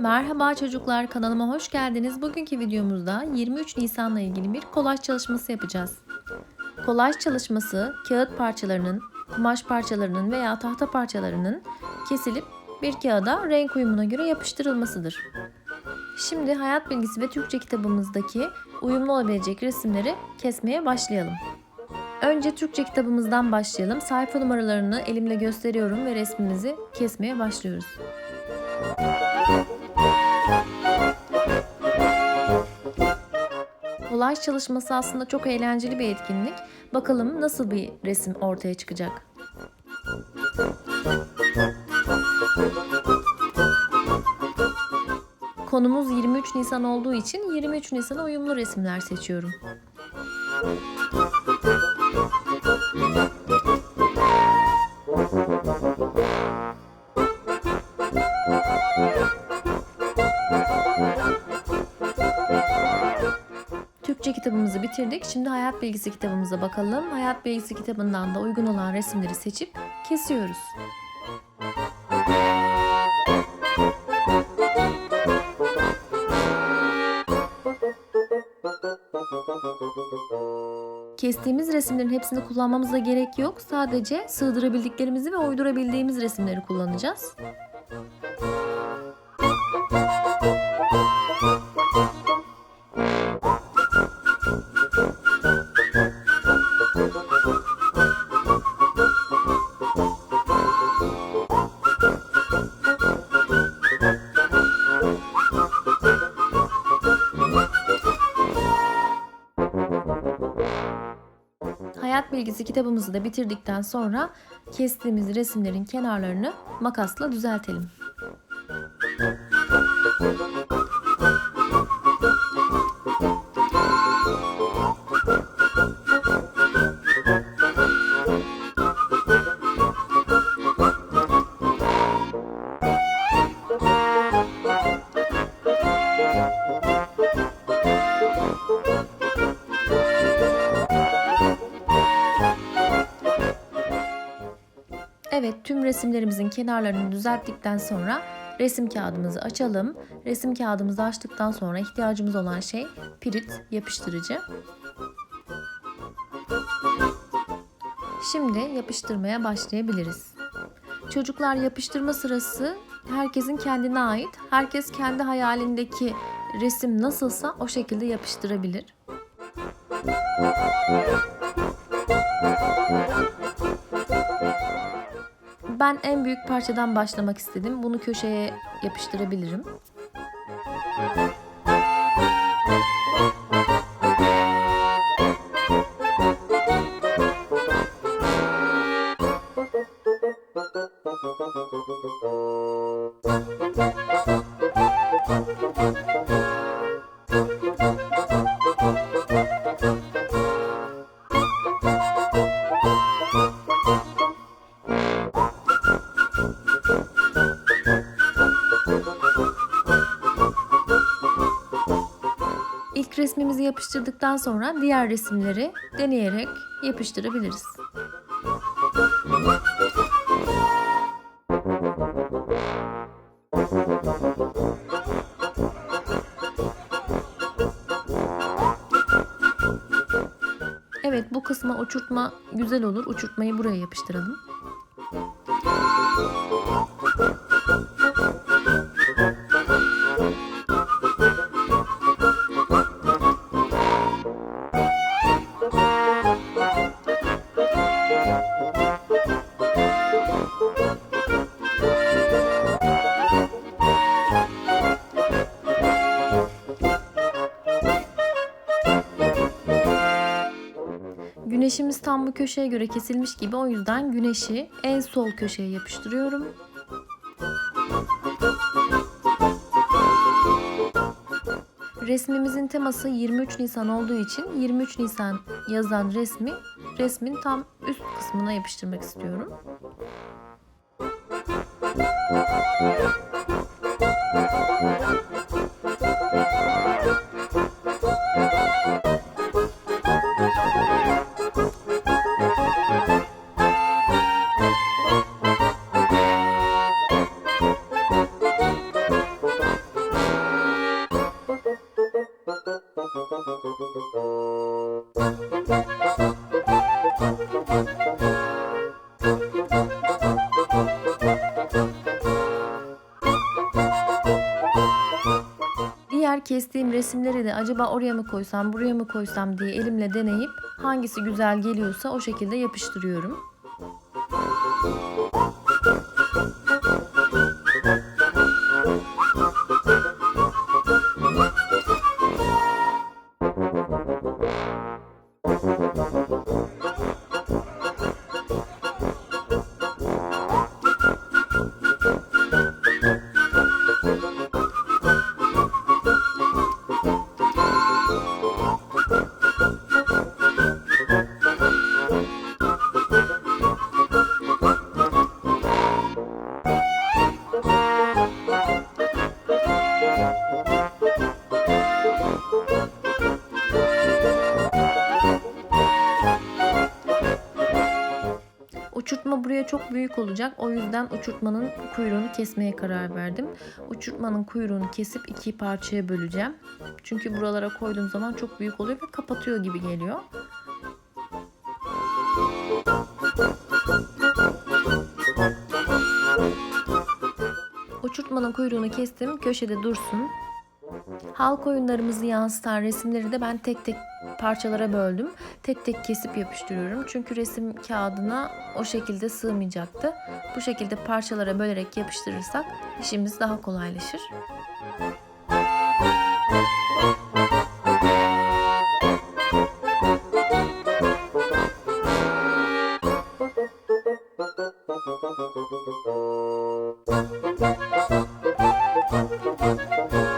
Merhaba çocuklar kanalıma hoş geldiniz. Bugünkü videomuzda 23 Nisan'la ilgili bir kolaj çalışması yapacağız. Kolaj çalışması kağıt parçalarının, kumaş parçalarının veya tahta parçalarının kesilip bir kağıda renk uyumuna göre yapıştırılmasıdır. Şimdi hayat bilgisi ve Türkçe kitabımızdaki uyumlu olabilecek resimleri kesmeye başlayalım. Önce Türkçe kitabımızdan başlayalım. Sayfa numaralarını elimle gösteriyorum ve resmimizi kesmeye başlıyoruz. Kolaj çalışması aslında çok eğlenceli bir etkinlik. Bakalım nasıl bir resim ortaya çıkacak. Konumuz 23 Nisan olduğu için 23 Nisan'a uyumlu resimler seçiyorum. Türkçe kitabımızı bitirdik. Şimdi hayat bilgisi kitabımıza bakalım. Hayat bilgisi kitabından da uygun olan resimleri seçip kesiyoruz. Kestiğimiz resimlerin hepsini kullanmamıza gerek yok. Sadece sığdırabildiklerimizi ve uydurabildiğimiz resimleri kullanacağız. Bilgisi kitabımızı da bitirdikten sonra kestiğimiz resimlerin kenarlarını makasla düzeltelim. Evet, resimlerimizin kenarlarını düzelttikten sonra resim kağıdımızı açalım. Resim kağıdımızı açtıktan sonra ihtiyacımız olan şey pirit yapıştırıcı. Şimdi yapıştırmaya başlayabiliriz. Çocuklar yapıştırma sırası herkesin kendine ait. Herkes kendi hayalindeki resim nasılsa o şekilde yapıştırabilir. Ben en büyük parçadan başlamak istedim. Bunu köşeye yapıştırabilirim. İlk resmimizi yapıştırdıktan sonra diğer resimleri deneyerek yapıştırabiliriz. Evet bu kısma uçurtma güzel olur. Uçurtmayı buraya yapıştıralım. Dikişimiz tam bu köşeye göre kesilmiş gibi o yüzden güneşi en sol köşeye yapıştırıyorum. Resmimizin teması 23 Nisan olduğu için 23 Nisan yazan resmi resmin tam üst kısmına yapıştırmak istiyorum. Müzik Diğer kestiğim resimleri de acaba oraya mı koysam buraya mı koysam diye elimle deneyip hangisi güzel geliyorsa o şekilde yapıştırıyorum. Uçurtma buraya çok büyük olacak. O yüzden uçurtmanın kuyruğunu kesmeye karar verdim. Uçurtmanın kuyruğunu kesip iki parçaya böleceğim. Çünkü buralara koyduğum zaman çok büyük oluyor ve kapatıyor gibi geliyor. Uçurtmanın kuyruğunu kestim. Köşede dursun. Halk oyunlarımızı yansıtan resimleri de ben tek tek parçalara böldüm. Tek tek kesip yapıştırıyorum. Çünkü resim kağıdına o şekilde sığmayacaktı. Bu şekilde parçalara bölerek yapıştırırsak işimiz daha kolaylaşır. Thank you.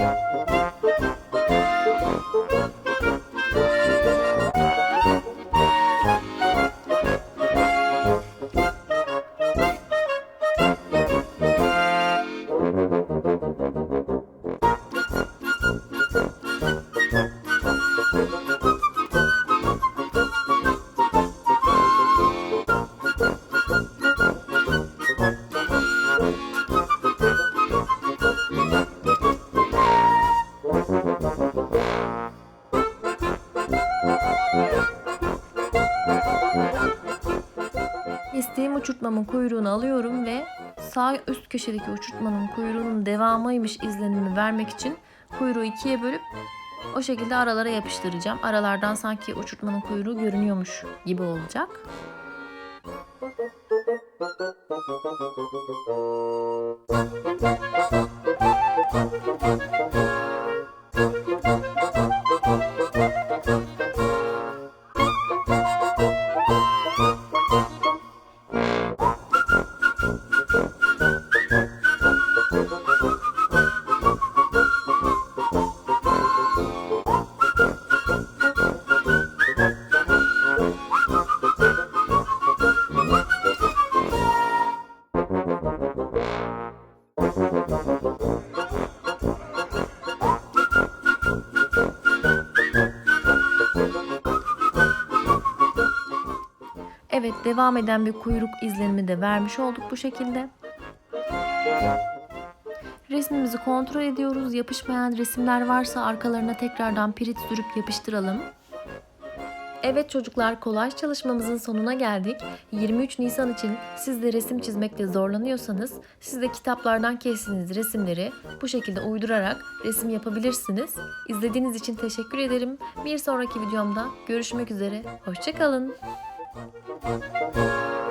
ครับ Kestiğim uçurtmamın kuyruğunu alıyorum ve sağ üst köşedeki uçurtmanın kuyruğunun devamıymış izlenimi vermek için kuyruğu ikiye bölüp o şekilde aralara yapıştıracağım. Aralardan sanki uçurtmanın kuyruğu görünüyormuş gibi olacak. Evet devam eden bir kuyruk izlenimi de vermiş olduk bu şekilde. Resmimizi kontrol ediyoruz. Yapışmayan resimler varsa arkalarına tekrardan pirit sürüp yapıştıralım. Evet çocuklar kolaj çalışmamızın sonuna geldik. 23 Nisan için siz de resim çizmekte zorlanıyorsanız siz de kitaplardan kestiğiniz resimleri bu şekilde uydurarak resim yapabilirsiniz. İzlediğiniz için teşekkür ederim. Bir sonraki videomda görüşmek üzere. Hoşçakalın. Música